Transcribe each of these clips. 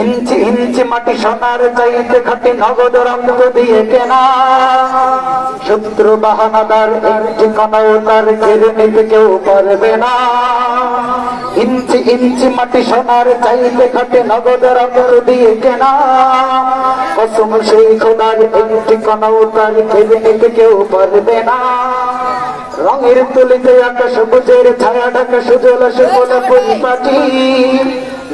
ইঞ্চি ইঞ্চি মাটি সোনার চাইতে খাটি নগদ রক্ত দিয়ে কেনা শত্রু বাহানাদার একটি কণাও তার কেড়ে নিতে কেউ পারবে না। ইঞ্চি ইঞ্চি মাটি সোনার চাইতে খাটি নগদ রক্ত দিয়ে কেনা কসম সেই খোদার একটি কণাও তার কেড়ে নিতে কেউ পারবে না। রঙের তুলিতে আকাশ, সবুজের ছায়া ঢাকা, সুজল সুফল পরিপাটি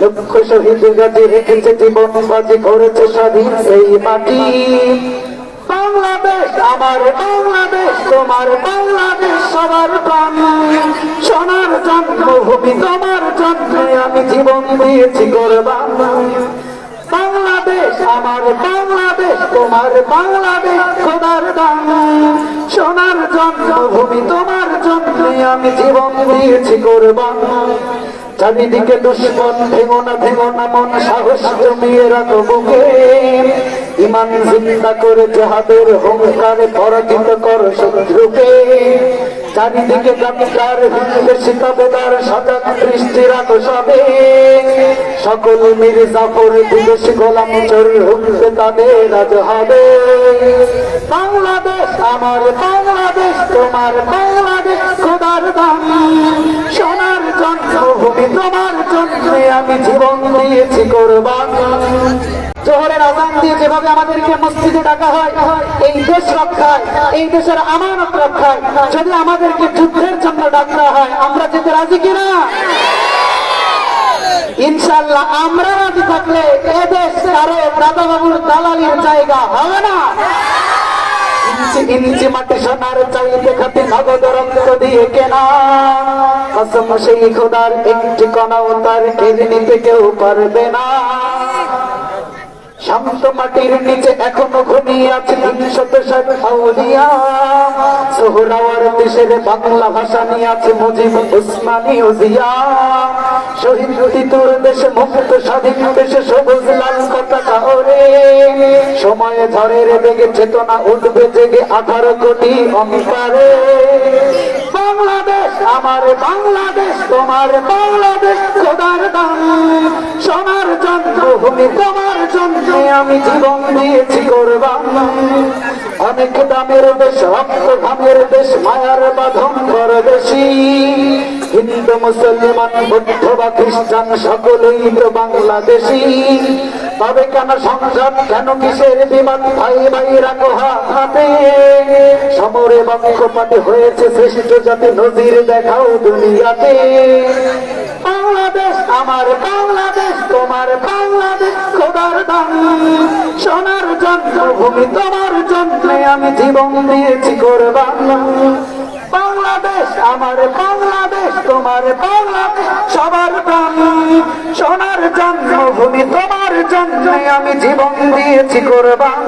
লক্ষ শহীদ গাছে রেখেছে জীবন বাজি করেছে স্বাধীন এই মাটি বাংলাদেশ, আমার বাংলাদেশ, তোমার বাংলাদেশ, সবার প্রাণ। সোনার জন্মভূমি, তোমার জন্মে আমি জীবন দিয়েছি করবান বাংলাদেশ, আমার বাংলাদেশ, তোমার বাংলাদেশ, খোদার দান। সোনার জন্মভূমি, তোমার জন্মে আমি জীবন দিয়েছি করবান চারিদিকে দুশ্মন, ভেঙো না ভেঙো না, মন সাহস জমিয়ে রাখো ইমান জিন্দা করে জেহাদের হুঙ্কারে পরাজিত কর শত্রুকে। চারিদিকে জমিদার হিন্দে বেদার সজাগ দৃষ্টি রাখো সবে। সকল মীর জাফর বিদেশি গোলাম চোর হুকতে তাদের রাজ হবে। বাংলাদেশ আমার, বাংলাদেশ তোমার, বাংলাদেশ খোদার দাম জন্মে আমি জীবন দিয়েছি কোরবান জোহরের আজান যেভাবে আমাদেরকে মসজিদে ডাকা হয়, এই দেশ রক্ষায়, এই দেশের আমানত রক্ষায়, যদি আমাদেরকে যুদ্ধের জন্য ডাকা হয়, আমরা যেতে রাজি কিনা? ইনশাল্লাহ আমরা রাজি থাকলে এদেশ কারও দাদা বাবুর দালালির জায়গা হবে না। ইঞ্চি মাটি সোনার চাইতে খাতে নগদ রক্ত দিয়ে কেনা। কসম সেই খোদার একটি কণাও তার কেড়ে নিতে কেউ পারবে না। শান্ত মাটির নিচে এখনও ঘুমিয়ে আছে তিনশত ষাট সোহরাওয়ার দেশের বাংলা ভাষা নিয়ে আছে মুজিব উসমানী উজিয়া। শহীদ দেশে মুক্ত স্বাধীন দেশে সবুজ লাল পতাকা ওরে সময়ে ঝড়ের বেগে চেতনা উঠবে, জেগে আঠারো কোটি অঙ্কারে। বাংলাদেশ আমার বাংলাদেশ, তোমার বাংলাদেশ খোদার দান। সোনার জন্মভূমি, তোমার জন্য আমি জীবন দিয়েছি করবান। অনেক দামের দেশ রক্ত ঘামের দেশ, মায়ার বাঁধন কর বেশি। হিন্দু, মুসলমান, বৌদ্ধ বা খ্রিস্টান, সকলেই তো বাংলাদেশি। তবে কেন সংসার, কেন কিসের বিমান? ভাই ভাই, রাখো হাতে সমরে পক্ষপাতে হয়েছে শ্রেষ্ঠ জাতি, নজির দেখাও দুনিয়াতে। বাংলাদেশ আমার বাংলাদেশ, তোমার বাংলাদেশ, খোদার দান। সোনার জন্মভূমি, তোমার জন্মে আমি জীবন দিয়েছি করবান। বাংলাদেশ আমার বাংলাদেশ, তোমার বাংলাদেশ, সবার প্রাণ। সোনার জন্মভূমি জন্মে আমি জীবন দিয়েছি করবান।